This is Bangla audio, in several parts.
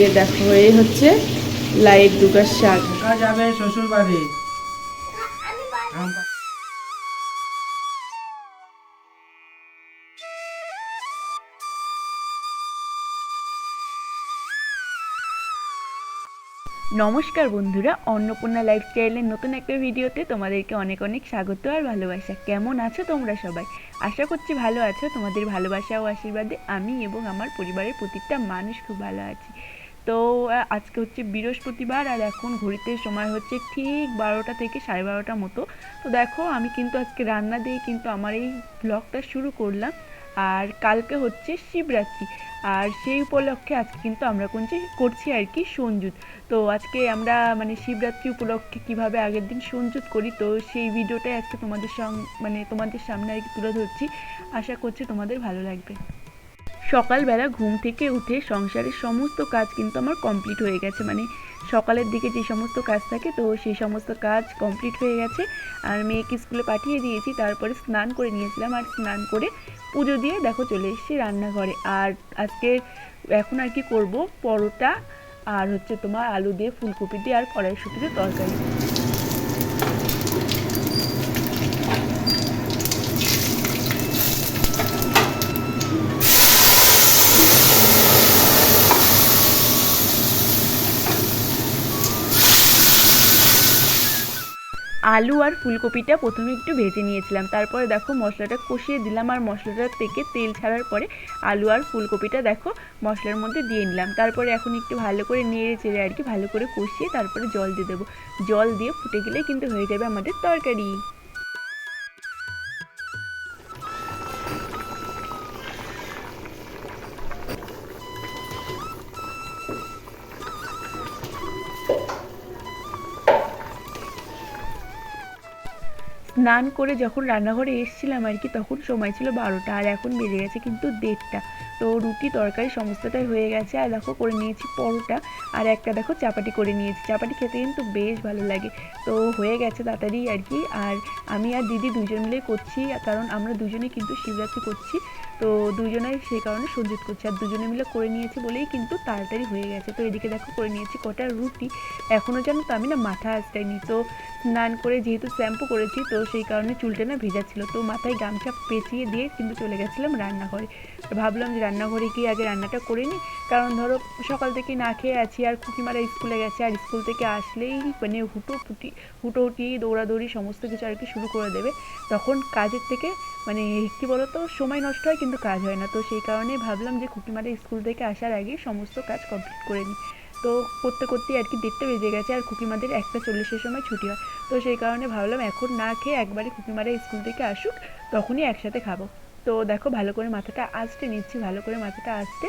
যে দেখো এই হচ্ছে লাইট দুগার শাক। যাবে শ্বশুর বাড়ি নমস্কার বন্ধুরা অন্নপূর্ণা লাইফস্টাইলের নতুন একটা ভিডিওতে তোমাদেরকে অনেক অনেক স্বাগত আর ভালোবাসা। কেমন আছো তোমরা সবাই? আশা করছি ভালো আছো। তোমাদের ভালোবাসা ও আশীর্বাদে আমি এবং আমার পরিবারের প্রত্যেকটা মানুষ খুব ভালো আছি। তো আজকে হচ্ছে বৃহস্পতিবার আর এখন ঘড়িতে সময় হচ্ছে ঠিক বারোটা থেকে সাড়ে বারোটা মতো। তো দেখো, আমি কিন্তু আজকে রান্না দিয়ে কিন্তু আমার এই ব্লগটা শুরু করলাম। আর কালকে হচ্ছে শিবরাত্রি। আর সেই উপলক্ষে আজকে কিন্তু আমরা করছি করছি আর কি সঞ্জুত। তো আজকে আমরা মানে শিবরাত্রি উপলক্ষে কীভাবে আগের দিন সঞ্জুত করি, তো সেই ভিডিওটাই আজকে তোমাদের সঙ্গ মানে তোমাদের সামনে আর কি তুলে ধরছি। আশা করছি তোমাদের ভালো লাগবে। সকালবেলা ঘুম থেকে উঠে সংসারের সমস্ত কাজ কিন্তু আমার কমপ্লিট হয়ে গেছে। মানে সকালের দিকে যে সমস্ত কাজ থাকে, তো সেই সমস্ত কাজ কমপ্লিট হয়ে গেছে। আর মেয়েকে স্কুলে পাঠিয়ে দিয়েছি, তারপরে স্নান করে নিয়েছিলাম। আর স্নান করে পুজো দিয়ে দেখো চলে এসেছি রান্নাঘরে। আর আজকে এখন আর কি করব? পরোটা আর হচ্ছে তোমার আলু দিয়ে ফুলকপি দিয়ে আর কড়াইশুটি দিয়ে তরকারি। আলু আর ফুলকপিটা প্রথমে একটু ভেজে নিয়েছিলাম। তারপরে দেখো মশলাটা কষিয়ে দিলাম আর মশলাটা থেকে তেল ছাড়ার পরে আলু আর ফুলকপিটা দেখো মশলার মধ্যে দিয়ে নিলাম। তারপরে এখন একটু ভালো করে নেড়ে চেড়ে আর কি ভালো করে কষিয়ে তারপরে জল দিয়ে দেবো। জল দিয়ে ফুটে গেলে কিন্তু হয়ে যাবে আমাদের তরকারি। স্নান করে যখন রান্নাঘরে এসেছিলাম আর কি, তখন সময় ছিল বারোটা আর এখন বেজে গেছে কিন্তু দেড়টা। তো রুটি, তরকারি সমস্তটাই হয়ে গেছে। আর দেখো, করে নিয়েছি পরোটা। আর একটা দেখো, চাপাটি করে নিয়েছি। চাপাটি খেতে কিন্তু বেশ ভালো লাগে। তো হয়ে গেছে তাড়াতাড়ি আর কি। আর আমি আর দিদি দুজন মিলে করছি, কারণ আমরা দুজনে কিন্তু শিবরাত্রি করছি। তো দুজনাই সেই কারণে সঞ্জিত করছি। আর দুজনে মিলে করে নিয়েছি বলেই কিন্তু তাড়াতাড়ি হয়ে গেছে। তো এদিকে দেখো, করে নিয়েছি কটা রুটি। এখনও জানো তো আমি না মাথা আসটাইনি তো স্নান করে যেহেতু শ্যাম্পু করেছি, তো সেই কারণে চুলটা না ভেজা ছিল। তো মাথায় গামছা পেঁচিয়ে দিয়ে কিন্তু চলে গেছিলাম রান্নাঘরে। ভাবলাম যে রান্নাঘরে গিয়ে আগে রান্নাটা করে নিই কারণ ধরো সকাল থেকে না খেয়ে আছি, আর খুকিমারা স্কুলে গেছে, আর স্কুল থেকে আসলেই মানে হুটো ফুটি, হুটো হুটি দৌড়াদৌড়ি সমস্ত কিছু আর কি শুরু করে দেবে। তখন কাজের থেকে মানে কী বলতো, সময় নষ্ট হয় কিন্তু কাজ হয় না। তো সেই কারণে ভাবলাম যে খুকিমারা স্কুল থেকে আসার আগে সমস্ত কাজ কমপ্লিট করে নিই তো করতে করতে আর কি দেড়টা বেজে গেছে, আর খুকিমাদের একটা চল্লিশের সময় ছুটি হয়। তো সেই কারণে ভাবলাম এখন না খেয়ে একবারে খুকিমারা স্কুল থেকে আসুক, তখনই একসাথে খাব। তো দেখো ভালো করে মাথাটা আস্তে নিচ্ছি, ভালো করে মাথাটা আসতে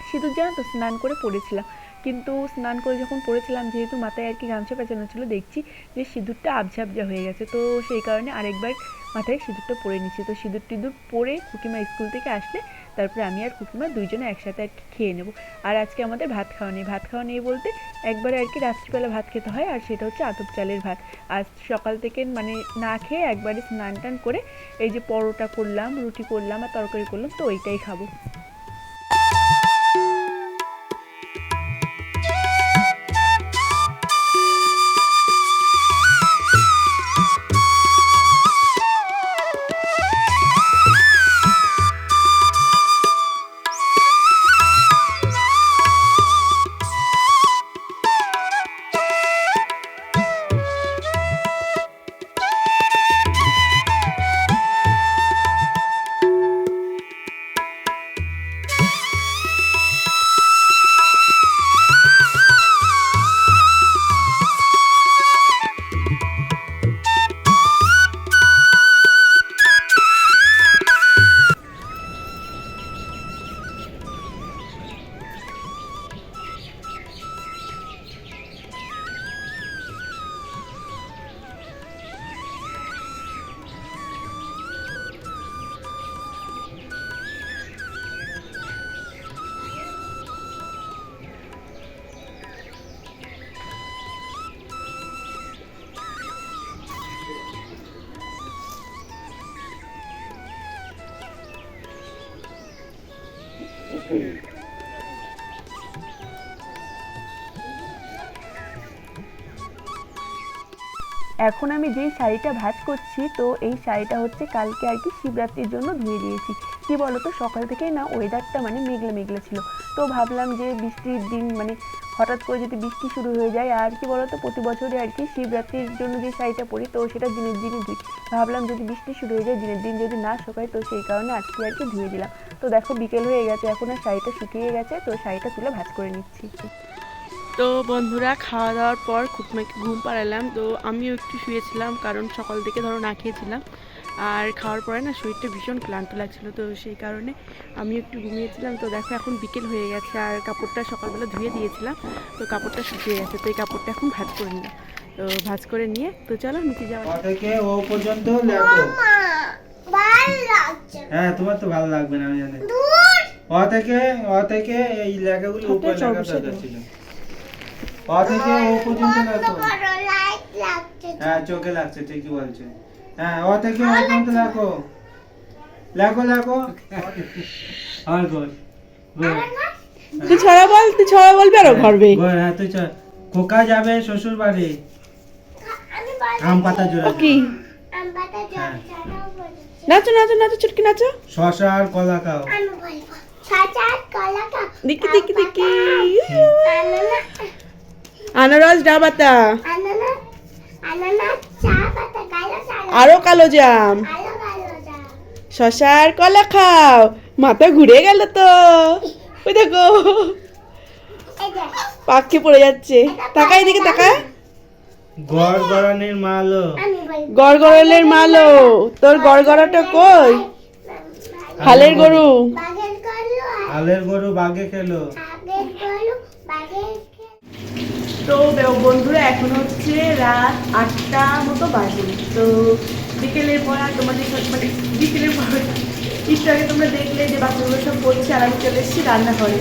সিঁদুর জানো তো স্নান করে পড়েছিলাম। কিন্তু স্নান করে যখন পড়েছিলাম, যেহেতু মাথায় আর কি গামছা পেঁচানো ছিল, দেখছি যে সিঁদুরটা আবঝাবজা আবঝা হয়ে গেছে। তো সেই কারণে আরেকবার মাথায় সিঁদুরটা পরে নিচ্ছি। তো সিঁদুর টিঁদুর পরে খুকিমা স্কুল থেকে আসলে তারপরে আমি আর কুকিমা দুইজনে একসাথে আর কি খেয়ে নেব। আর আজকে আমাদের ভাত খাওয়া নেই। ভাত খাওয়া নেই বলতে একবারে আর কি রাত্রিবেলা ভাত খেতে হয়, আর সেটা হচ্ছে আতপ চালের ভাত। আজ সকাল থেকে মানে না খেয়ে একবারে স্নান টান করে এই যে পরোটা করলাম, রুটি করলাম আর তরকারি করলাম, তো ওইটাই খাব। এখন আমি যেই শাড়িটা ভাজ করছি, তো এই শাড়িটা হচ্ছে কালকে আর কি শিবরাত্রির জন্য ধুয়ে দিয়েছি। কি বলতো, সকাল থেকেই না ওয়েদারটা মানে মেঘলা মেঘলা ছিল। তো ভাবলাম যে বৃষ্টির দিন মানে হঠাৎ করে যদি বৃষ্টি শুরু হয়ে যায়, আর কি বলতো, প্রতি বছরই আর কি শিবরাত্রির জন্য যে শাড়িটা পরি, তো সেটা দিনের দিনই ধুই। ভাবলাম যদি বৃষ্টি শুরু হয়ে যায়, দিনের দিন যদি না শোকায়, তো সেই কারণে আজকে আর কি ধুয়ে দিলাম। তো দেখো বিকেল হয়ে গেছে এখন আর শাড়িটা শুকিয়ে গেছে তো শাড়িটা তুলে ভাজ করে নিচ্ছি। তো বন্ধুরা খাওয়া দাওয়ার পর খুবমাকে ঘুম পাড়ালাম তো আমিও একটু শুয়েছিলাম কারণ সকাল থেকে ধরো না খেয়েছিলাম। আর খাওয়ার পরে না শরীরটা ভীষণ ক্লান্ত লাগছিল তো সেই কারণে আমি একটু ঘুমিয়েছিলাম। তো দেখো এখন বিকেল হয়ে গেছে আর কাপড়টা সকালবেলা ধুয়ে দিয়েছিলাম তো কাপড়টা শুকিয়ে গেছে তো এই কাপড়টা এখন ভাজ করে নিলাম। তো ভাজ করে নিয়ে তো চলো নিচে যাওয়া ও থেকে ও পর্যন্ত হ্যাঁ তোমার তো ভালো লাগবে না আমি জানি। ও থেকে ও থেকে এই লেখাগুলো উপরে লেখা দরকার ছিল। ও থেকে ও পর্যন্ত লেখো। হ্যাঁ চোখে লাগছে ঠিকই বলছে। হ্যাঁ ও থেকে ও পর্যন্ত লেখো। লেখো লেখো। গোল তুই ছড়া বল তুই ছড়া বলবি আরও ঘরবে। হ্যাঁ তুই চল খোকা যাবে শ্বশুর বাড়ি আম পাতা জোড়া কি? হ্যাঁ। নাচো নাচো নাচো চুটকি নাচো। শশা আর কলা খাও। দেখি দেখি দেখি আনারস ডাবাতা আরও কালো জাম। শশার কলা খাও। মাথা ঘুরে গেল তো। ওই দেখো। পাখি পড়ে যাচ্ছে। তাকাই দিকে তাকায়। গড় গড়ানির মালো গড়গড়ালের মালো তোর গড়গড়াটা কই? হালের গরু। আলের গরু বাগে খেলো। তো বন্ধুরা এখন হচ্ছে রাত আটটা মতো বাজে। তো বিকেলের পর আর তোমাদের মানে বিকেলের পর একটু আগে তোমরা দেখলে যে বাচ্চাগুলো সব করছে আর আমি চলে এসেছি রান্নাঘরে।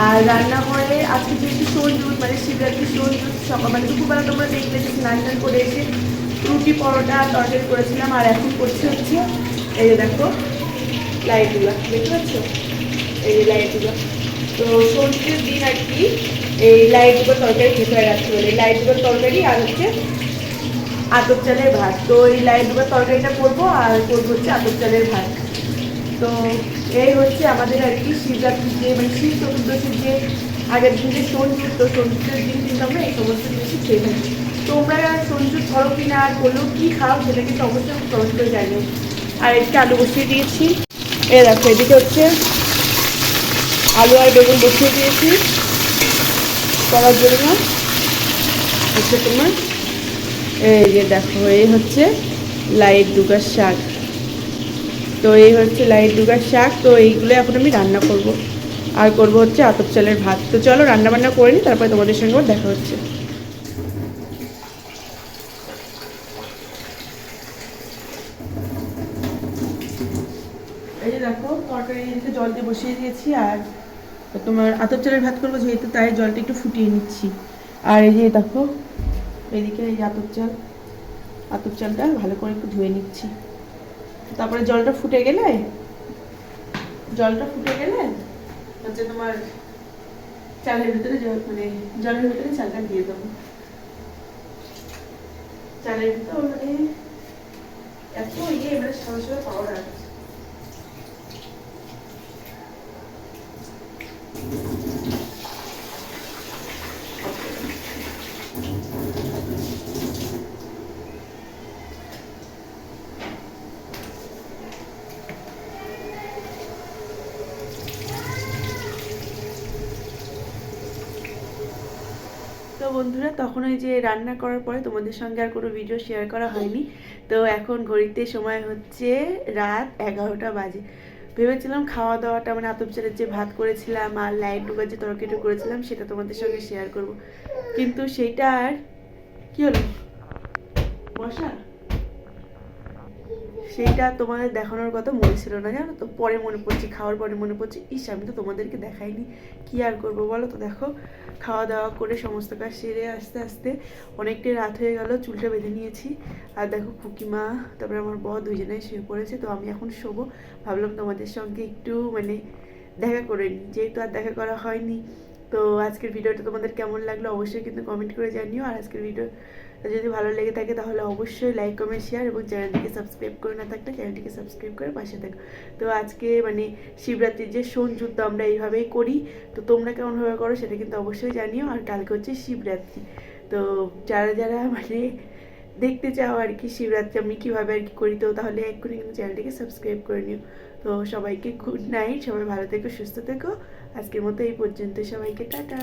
আর রান্নাঘরে আজকে যেহেতু সঞ্জুত মানে শিবরাত্রি সঞ্জুত সকাল মানে দুপুরবেলা তোমরা দেখলে যে স্নান টান করে এসে রুটি, পরোটা, তরকারি করেছিলাম আর এখন করছে হচ্ছে এই যে দেখো লাইটগুলো, দেখতে পাচ্ছ? এই যে লাইটগুলো। তো সন্ধ্যের দিন আর কি এই লাইটগুলো তরকারি খেতে হয় রাত্রিবেলা। এই লাইটগুলো তরকারি আর হচ্ছে আতপ চালের ভাত। তো এই লাইটগুলো তরকারিটা করব আর করব হচ্ছে আতপ চালের ভাত। তো এই হচ্ছে আমাদের আর কি শিবরাত্রির যে মানে শিব চতুর্দশীর যে আগের দিন যে সঞ্জুত তো সঞ্জুতের দিন কিন্তু আমরা এই সমস্ত জিনিসই খেয়ে থাকি। তোমরা সঞ্জুত ধরো কি না করলেও কী খাও, সেটা কিন্তু অবশ্যই কমেন্ট করে জানিও। আর এদিকে আলু বসিয়ে দিয়েছি। এ দেখো, এদিকে হচ্ছে আলু আর বেগুন বসিয়ে দিয়েছি। করার জন্য হচ্ছে তোমার, এই যে দেখো, এই হচ্ছে লাইট দুগার শাক। তো এই হচ্ছে লাইট দুগার শাক, তো এইগুলো এখন আমি রান্না করব। আর করব হচ্ছে আতপ চালের ভাত। তো চলো রান্না বান্না করে নিই, তারপরে তোমাদের সঙ্গে দেখা হচ্ছে। এই যে দেখো তরকারি জল দিয়ে বসিয়ে দিয়েছি, আর তোমার চালের ভাত করব যেহেতু জলটা একটু ফুটিয়ে নিচ্ছি। আর এই যে এই চাল, আতপ ভালো করে একটু ধুয়ে নিচ্ছি। তারপরে জলটা ফুটে গেলে? জলটা ফুটে গেলে হচ্ছে তোমার চালের ভিতরে মানে জলের ভিতরে চালটা দিয়ে দেবো। চালের ভিতরে মানে এত ইয়ে মানে সাদা পাওয়া পাউডার তো বন্ধুরা, তখন ওই যে রান্না করার পরে তোমাদের সঙ্গে আর কোনো ভিডিও শেয়ার করা হয়নি। তো এখন ঘড়িতে সময় হচ্ছে রাত এগারোটা বাজে। ভেবেছিলাম খাওয়া দাওয়াটা মানে আতপ চালের যে ভাত করেছিলাম আর লাইট ডুবার যে তরকারিটা করেছিলাম, সেটা তোমাদের সঙ্গে শেয়ার করব। কিন্তু সেইটা আর কি হলো? মশা সেইটা তোমাদের দেখানোর কথা মনে ছিল না, জানো তো? পরে মনে পড়ছে, খাওয়ার পরে মনে পড়ছে, ইস, আমি তো তোমাদেরকে দেখাইনি। কি আর করব বলো তো? দেখো, খাওয়া দাওয়া করে সমস্ত কাজ সেরে আস্তে আস্তে অনেকটাই রাত হয়ে গেল, চুলটা বেঁধে নিয়েছি। আর দেখো, খুকিমা, তারপরে আমার বর দুজনেই শুয়ে পড়েছে, তো আমি এখন শোবো। ভাবলাম তোমাদের সঙ্গে একটু মানে দেখা করে নিই, যেহেতু আর দেখা করা হয়নি। তো আজকের ভিডিওটা তোমাদের কেমন লাগল অবশ্যই কিন্তু কমেন্ট করে জানিও, আর আজকের ভিডিও যদি ভালো লেগে থাকে তাহলে অবশ্যই লাইক কমেন্ট শেয়ার এবং চ্যানেলটিকে সাবস্ক্রাইব করে না থাকলে চ্যানেলটিকে সাবস্ক্রাইব করে পাশে থাকো। তো আজকে মানে শিবরাত্রির যে সোন যুদ্ধ আমরা এইভাবেই করি। তো তোমরা কেমনভাবে করো সেটা কিন্তু অবশ্যই জানিও। আর কালকে হচ্ছে শিবরাত্রি। তো যারা যারা মানে দেখতে চাও আর কি শিবরাত্রি আমি কীভাবে আর কি করি তো তাহলে এক্ষুনি কিন্তু চ্যানেলটিকে সাবস্ক্রাইব করে নিও। তো সবাইকে গুড নাইট সবাই ভালো থেকো, সুস্থ থেকো। আজকের মতো এই পর্যন্ত সবাইকে টাটা।